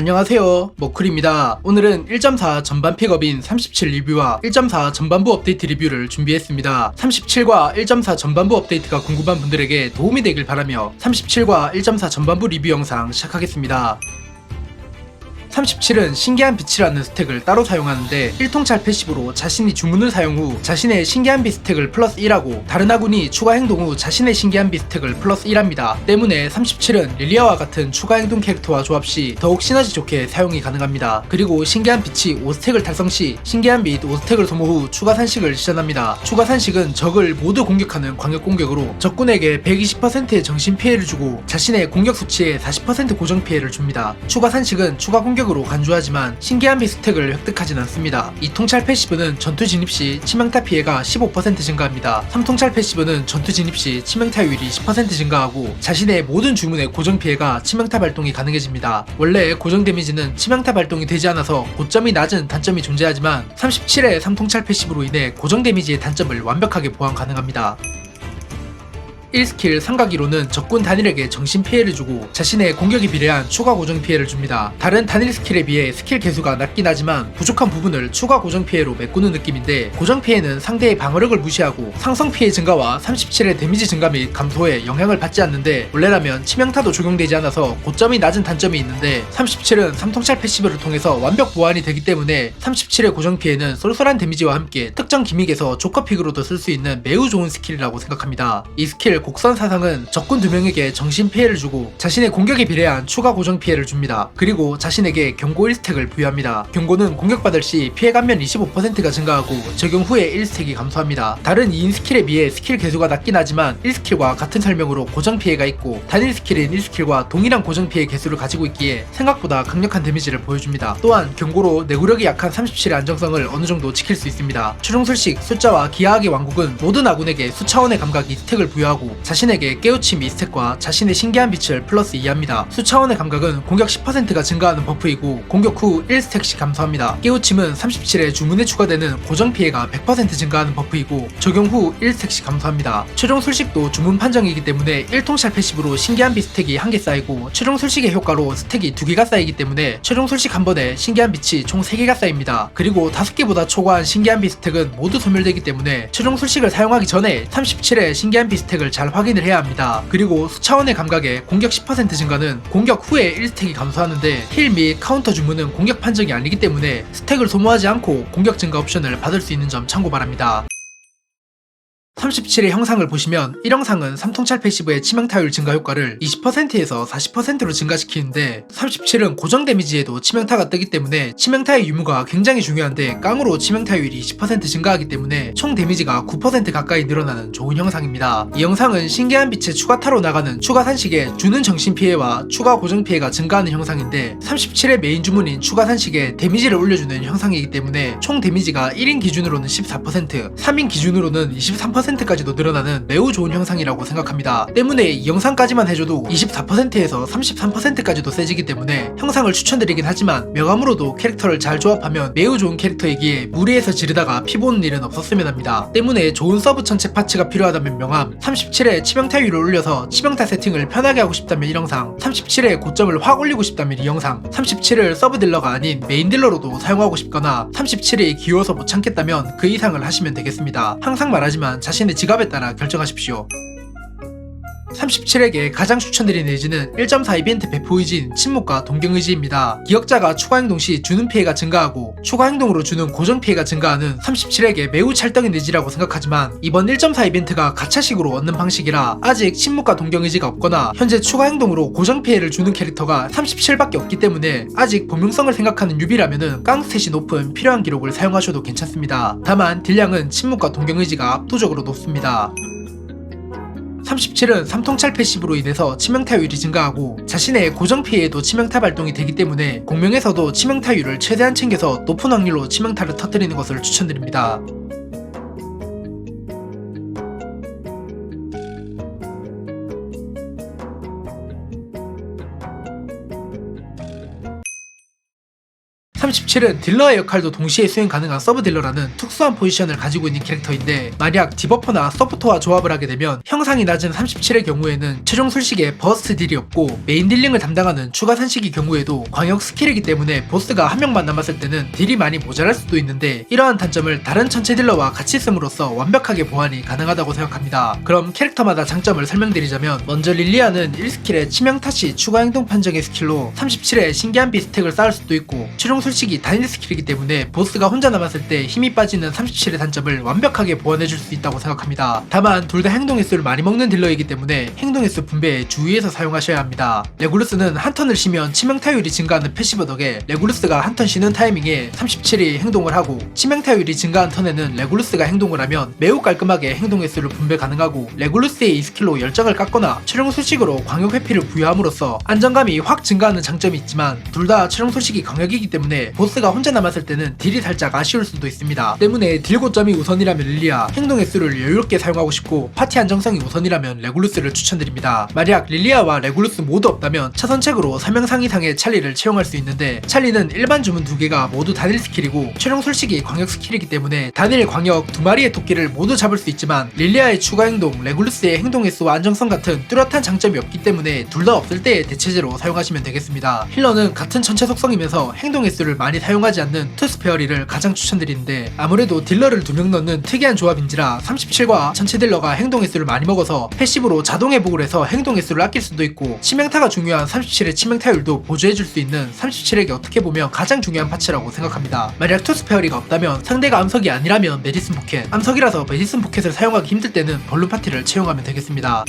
안녕하세요. 머클입니다. 오늘은 1.4 전반 픽업인 37 리뷰와 1.4 전반부 업데이트 리뷰를 준비했습니다. 37과 1.4 전반부 업데이트가 궁금한 분들에게 도움이 되길 바라며 37과 1.4 전반부 리뷰 영상 시작하겠습니다 37은 신기한 빛이라는 스택을 따로 사용하는데 1통찰 패시브로 자신이 주문을 사용 후 자신의 신기한 빛 스택을 플러스 1하고 다른 아군이 추가 행동 후 자신의 신기한 빛 스택을 플러스 1합니다. 때문에 37은 릴리아와 같은 추가 행동 캐릭터와 조합 시 더욱 시너지 좋게 사용이 가능합니다. 그리고 신기한 빛이 5스택을 달성 시 신기한 빛 5스택을 소모 후 추가 산식을 시전합니다. 추가 산식은 적을 모두 공격하는 광역 공격으로 적군에게 120%의 정신 피해를 주고 자신의 공격 수치의 40% 고정 피해를 줍니다. 추가 산식은 추가 공격 으로 간주하지만 신기한 빛 스택을 획득하진 않습니다. 이 통찰 패시브는 전투 진입 시 치명타 피해가 15% 증가합니다. 3통찰 패시브는 전투 진입 시 치명타율이 10% 증가하고 자신의 모든 주문의 고정 피해가 치명타 발동이 가능해집니다. 원래 고정 데미지는 치명타 발동이 되지 않아서 고점이 낮은 단점이 존재하지만 37의 3통찰 패시브로 인해 고정 데미지의 단점을 완벽하게 보완 가능합니다. 1스킬 삼각이로는 적군 단일에게 정신 피해를 주고 자신의 공격에 비례한 추가 고정 피해를 줍니다. 다른 단일 스킬에 비해 스킬 개수가 낮긴 하지만 부족한 부분을 추가 고정 피해로 메꾸는 느낌인데 고정 피해는 상대의 방어력을 무시하고 상성 피해 증가와 37의 데미지 증가 및 감소에 영향을 받지 않는데 원래라면 치명타도 적용되지 않아서 고점이 낮은 단점이 있는데 37은 삼통찰 패시브를 통해서 완벽 보완이 되기 때문에 37의 고정 피해는 쏠쏠한 데미지와 함께 특정 기믹에서 조커픽으로도 쓸 수 있는 매우 좋은 스킬이라고 생각합니다. 이 스킬 곡선 사상은 적군 두 명에게 정신 피해를 주고 자신의 공격에 비례한 추가 고정 피해를 줍니다. 그리고 자신에게 경고 1스택을 부여합니다. 경고는 공격받을 시 피해 감면 25%가 증가하고 적용 후에 1스택이 감소합니다. 다른 2인 스킬에 비해 스킬 개수가 낮긴 하지만 1스킬과 같은 설명으로 고정 피해가 있고 단일 스킬인 1스킬과 동일한 고정 피해 개수를 가지고 있기에 생각보다 강력한 데미지를 보여줍니다. 또한 경고로 내구력이 약한 37의 안정성을 어느 정도 지킬 수 있습니다. 최종 술식 숫자와 기하학의 왕국은 모든 아군에게 수차원의 감각이 스택을 부여하고 자신에게 깨우침 2스택과 자신의 신기한 빛을 플러스 2합니다. 수차원의 감각은 공격 10%가 증가하는 버프이고 공격 후 1스택씩 감소합니다. 깨우침은 37에 주문에 추가되는 고정 피해가 100% 증가하는 버프이고 적용 후 1스택씩 감소합니다. 최종 술식도 주문 판정이기 때문에 1통찰 패시브로 신기한 빛 스택이 1개 쌓이고 최종 술식의 효과로 스택이 2개가 쌓이기 때문에 최종 술식 한 번에 신기한 빛이 총 3개가 쌓입니다. 그리고 5개보다 초과한 신기한 빛 스택은 모두 소멸되기 때문에 최종 술식을 사용하기 전에 37의 신기한 빛 스택을 잘 확인을 해야 합니다. 그리고 수차원의 감각에 공격 10% 증가는 공격 후에 1스택이 감소하는데 힐 및 카운터 주문은 공격 판정이 아니기 때문에 스택을 소모하지 않고 공격 증가 옵션을 받을 수 있는 점 참고 바랍니다. 37의 형상을 보시면 1형상은 3통찰 패시브의 치명 타율 증가 효과를 20%에서 40%로 증가시키는데 37은 고정 데미지에도 치명타가 뜨기 때문에 치명타의 유무가 굉장히 중요한데 깡으로 치명타율이 20% 증가하기 때문에 총 데미지가 9% 가까이 늘어나는 좋은 형상입니다. 이 형상은 신기한 빛의 추가타로 나가는 추가 산식에 주는 정신 피해와 추가 고정 피해가 증가하는 형상인데 37의 메인 주문인 추가 산식에 데미지를 올려주는 형상이기 때문에 총 데미지가 1인 기준으로는 14%, 3인 기준으로는 23% 까지도 늘어나는 매우 좋은 형상이라고 생각합니다. 때문에 이 영상까지만 해줘도 24%에서 33%까지도 세지기 때문에 형상을 추천드리긴 하지만 명암으로도 캐릭터를 잘 조합하면 매우 좋은 캐릭터이기에 무리해서 지르다가 피 보는 일은 없었으면 합니다. 때문에 좋은 서브 전체 파츠가 필요하다면 명암, 37에 치명타율을 올려서 치명타 세팅을 편하게 하고 싶다면 이 영상, 37에 고점을 확 올리고 싶다면 이 영상, 37을 서브 딜러가 아닌 메인 딜러로도 사용하고 싶거나 37이 귀여워서 못 참겠다면 그 이상을 하시면 되겠습니다. 항상 말하지만 자신의 지갑에 따라 결정하십시오. 37에게 가장 추천드리는 의지는 1.4 이벤트 배포 의지인 침묵과 동경 의지입니다. 기억자가 추가 행동 시 주는 피해가 증가하고 추가 행동으로 주는 고정 피해가 증가하는 37에게 매우 찰떡인 의지라고 생각하지만 이번 1.4 이벤트가 가차식으로 얻는 방식이라 아직 침묵과 동경 의지가 없거나 현재 추가 행동으로 고정 피해를 주는 캐릭터가 37밖에 없기 때문에 아직 범용성을 생각하는 유비라면은 깡스탯이 높은 필요한 기록을 사용하셔도 괜찮습니다. 다만 딜량은 침묵과 동경 의지가 압도적으로 높습니다. 37은 3통찰 패시브로 인해서 치명타율이 증가하고 자신의 고정 피해에도 치명타 발동이 되기 때문에 공명에서도 치명타율을 최대한 챙겨서 높은 확률로 치명타를 터뜨리는 것을 추천드립니다. 37은 딜러의 역할도 동시에 수행 가능한 서브 딜러라는 특수한 포지션을 가지고 있는 캐릭터인데 만약 디버퍼나 서포터와 조합을 하게 되면 형상이 낮은 37의 경우에는 최종 술식에 버스트 딜이 없고 메인 딜링을 담당하는 추가 산식의 경우에도 광역 스킬이기 때문에 보스가 한 명만 남았을 때는 딜이 많이 모자랄 수도 있는데 이러한 단점을 다른 전체 딜러와 같이 씀으로써 완벽하게 보완이 가능하다고 생각합니다. 그럼 캐릭터마다 장점을 설명드리자면 먼저 릴리아는 1스킬에 치명 타시 추가 행동 판정의 스킬로 37의 신기한 비스택을 쌓을 수도 있고 최종 술 식이 단일 스킬이기 때문에 보스가 혼자 남았을 때 힘이 빠지는 37의 단점을 완벽하게 보완해줄 수 있다고 생각합니다. 다만 둘 다 행동 횟수를 많이 먹는 딜러이기 때문에 행동 횟수 분배에 주의해서 사용하셔야 합니다. 레굴루스는 한 턴을 쉬면 치명 타율이 증가하는 패시브 덕에 레굴루스가 한 턴 쉬는 타이밍에 37이 행동을 하고 치명 타율이 증가한 턴에는 레굴루스가 행동을 하면 매우 깔끔하게 행동 횟수를 분배 가능하고 레굴루스의 이 스킬로 열정을 깎거나 최종 술식으로 광역 회피를 부여함으로써 안정감이 확 증가하는 장점이 있지만 둘 다 최종 술식이 강력이기 때문에 보스가 혼자 남았을 때는 딜이 살짝 아쉬울 수도 있습니다. 때문에 딜 고점이 우선이라면 릴리아, 행동 횟수를 여유롭게 사용하고 싶고 파티 안정성이 우선이라면 레굴루스를 추천드립니다. 만약 릴리아와 레굴루스 모두 없다면 차선책으로 3명상 이상의 찰리를 채용할 수 있는데 찰리는 일반 주문 두 개가 모두 단일 스킬이고 최종 술식이 광역 스킬이기 때문에 단일 광역 두 마리의 토끼를 모두 잡을 수 있지만 릴리아의 추가 행동, 레굴루스의 행동 횟수와 안정성 같은 뚜렷한 장점이 없기 때문에 둘 다 없을 때 대체제로 사용하시면 되겠습니다. 힐러는 같은 전체 속성이면서 행동 횟수를 많이 사용하지 않는 투스페어리를 가장 추천드리는데 아무래도 딜러를 두 명 넣는 특이한 조합인지라 37과 전체 딜러가 행동 횟수를 많이 먹어서 패시브로 자동 회복을 해서 행동 횟수를 아낄 수도 있고 치명타가 중요한 37의 치명타율도 보조해줄 수 있는 37에게 어떻게 보면 가장 중요한 파츠라고 생각합니다. 만약 투스페어리가 없다면 상대가 암석이 아니라면 메디슨 포켓 암석이라서 메디슨 포켓을 사용하기 힘들 때는 벌룬 파티를 채용하면 되겠습니다.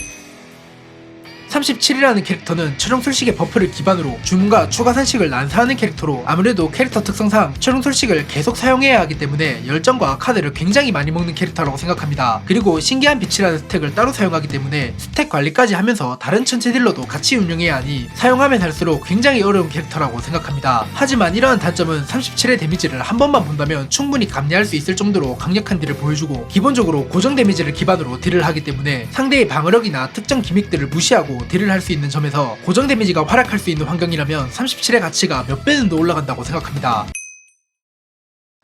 37이라는 캐릭터는 최종 술식의 버프를 기반으로 주문과 추가 산식을 난사하는 캐릭터로 아무래도 캐릭터 특성상 최종 술식을 계속 사용해야 하기 때문에 열정과 카드를 굉장히 많이 먹는 캐릭터라고 생각합니다. 그리고 신기한 빛이라는 스택을 따로 사용하기 때문에 스택 관리까지 하면서 다른 천체 딜러도 같이 운영해야 하니 사용하면 할수록 굉장히 어려운 캐릭터라고 생각합니다. 하지만 이러한 단점은 37의 데미지를 한 번만 본다면 충분히 감내할 수 있을 정도로 강력한 딜을 보여주고 기본적으로 고정 데미지를 기반으로 딜을 하기 때문에 상대의 방어력이나 특정 기믹들을 무시하고 딜을 할 수 있는 점에서 고정 데미지가 활약할 수 있는 환경이라면 37의 가치가 몇 배는 더 올라간다고 생각합니다.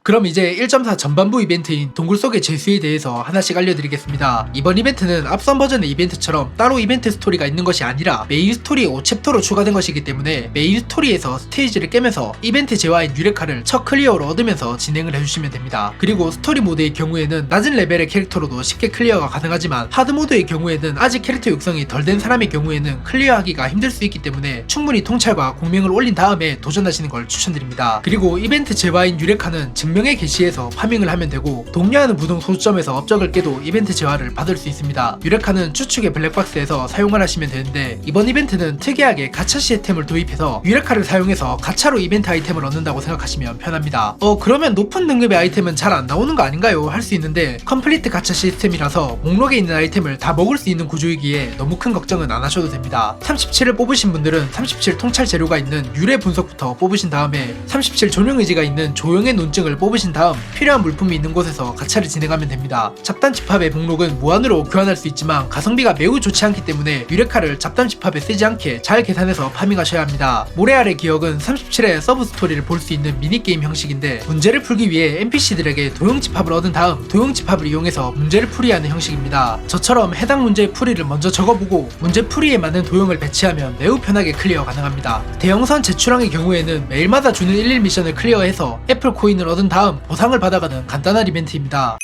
그럼 이제 1.4 전반부 이벤트인 동굴 속의 죄수에 대해서 하나씩 알려드리겠습니다. 이번 이벤트는 앞선 버전의 이벤트처럼 따로 이벤트 스토리가 있는 것이 아니라 메인 스토리 5챕터로 추가된 것이기 때문에 메인 스토리에서 스테이지를 깨면서 이벤트 재화인 유레카를 첫 클리어로 얻으면서 진행을 해주시면 됩니다. 그리고 스토리 모드의 경우에는 낮은 레벨의 캐릭터로도 쉽게 클리어가 가능하지만 하드 모드의 경우에는 아직 캐릭터 육성이 덜 된 사람의 경우에는 클리어하기가 힘들 수 있기 때문에 충분히 통찰과 공명을 올린 다음에 도전하시는 걸 추천드립니다. 그리고 이벤트 재화인 유레카는 증명 명의 게시에서 파밍을 하면 되고 동료하는 부동 소수점에서 업적을 깨도 이벤트 재화를 받을 수 있습니다. 유력카는 추측의 블랙박스에서 사용을 하시면 되는데 이번 이벤트는 특이하게 가차 시스템을 도입해서 유력카를 사용해서 가차로 이벤트 아이템을 얻는다고 생각하시면 편합니다. 어 그러면 높은 등급의 아이템은 잘 안 나오는 거 아닌가요? 할 수 있는데 컴플리트 가차 시스템이라서 목록에 있는 아이템을 다 먹을 수 있는 구조이기에 너무 큰 걱정은 안 하셔도 됩니다. 37을 뽑으신 분들은 37 통찰 재료가 있는 유래 분석부터 뽑으신 다음에 37 전용 의지가 있는 조용의 논증을 뽑으신 뽑으신 다음 필요한 물품이 있는 곳에서 가차를 진행하면 됩니다. 잡단 집합의 목록은 무한으로 교환할 수 있지만 가성비가 매우 좋지 않기 때문에 유레카를 잡단 집합에 쓰지 않게 잘 계산해서 파밍하셔야 합니다. 모래알의 기억은 37의 서브 스토리를 볼 수 있는 미니게임 형식인데 문제를 풀기 위해 NPC들에게 도용 집합을 얻은 다음 도용 집합을 이용해서 문제를 풀이하는 형식입니다. 저처럼 해당 문제의 풀이를 먼저 적어보고 문제 풀이에 맞는 도용을 배치하면 매우 편하게 클리어 가능합니다. 대형선 제출항의 경우에는 매일마다 주는 11 미션을 클리어해서 애플 코인을 얻은 다음 다음 보상을 받아가는 간단한 이벤트입니다.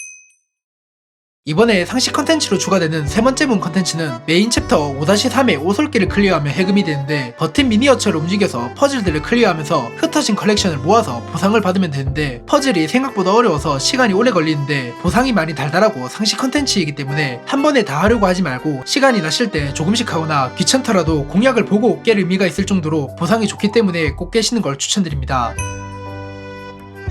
이번에 상시 컨텐츠로 추가되는 세 번째 문 컨텐츠는 메인 챕터 5-3의 오솔길을 클리어하면 해금이 되는데 버튼 미니어처를 움직여서 퍼즐들을 클리어하면서 흩어진 컬렉션을 모아서 보상을 받으면 되는데 퍼즐이 생각보다 어려워서 시간이 오래 걸리는데 보상이 많이 달달하고 상시 컨텐츠이기 때문에 한 번에 다 하려고 하지 말고 시간이 나실 때 조금씩 하거나 귀찮더라도 공략을 보고 깰 의미가 있을 정도로 보상이 좋기 때문에 꼭 깨시는 걸 추천드립니다.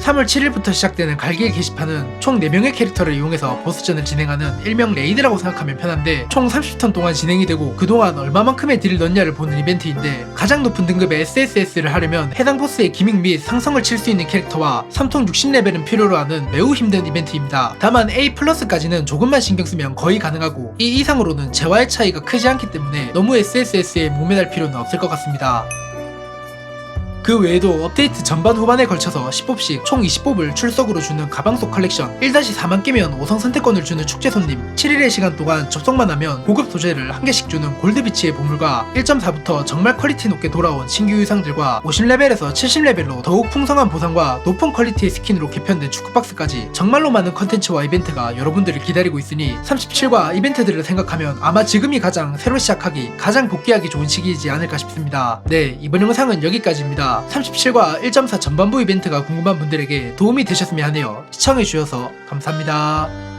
3월 7일부터 시작되는 갈길 게시판은 총 4명의 캐릭터를 이용해서 보스전을 진행하는 일명 레이드라고 생각하면 편한데 총 30턴 동안 진행이 되고 그동안 얼마만큼의 딜을 넣냐를 보는 이벤트인데 가장 높은 등급의 SSS를 하려면 해당 보스의 기믹 및 상성을 칠 수 있는 캐릭터와 3통 60레벨은 필요로 하는 매우 힘든 이벤트입니다. 다만 A 플러스까지는 조금만 신경 쓰면 거의 가능하고 이 이상으로는 재화의 차이가 크지 않기 때문에 너무 SSS에 목매달 필요는 없을 것 같습니다. 그 외에도 업데이트 전반 후반에 걸쳐서 10뽑씩 총 20뽑을 출석으로 주는 가방 속 컬렉션 1-4만 끼면 5성 선택권을 주는 축제 손님 7일의 시간 동안 접속만 하면 고급 소재를 한 개씩 주는 골드비치의 보물과 1.4부터 정말 퀄리티 높게 돌아온 신규 유상들과 50레벨에서 70레벨로 더욱 풍성한 보상과 높은 퀄리티의 스킨으로 개편된 축구박스까지 정말로 많은 컨텐츠와 이벤트가 여러분들을 기다리고 있으니 37과 이벤트들을 생각하면 아마 지금이 가장 새로 시작하기 가장 복귀하기 좋은 시기이지 않을까 싶습니다. 네 이번 영상은 여기까지입 니다 37과 1.4 전반부 이벤트가 궁금한 분들에게 도움이 되셨으면 하네요. 시청해주셔서 감사합니다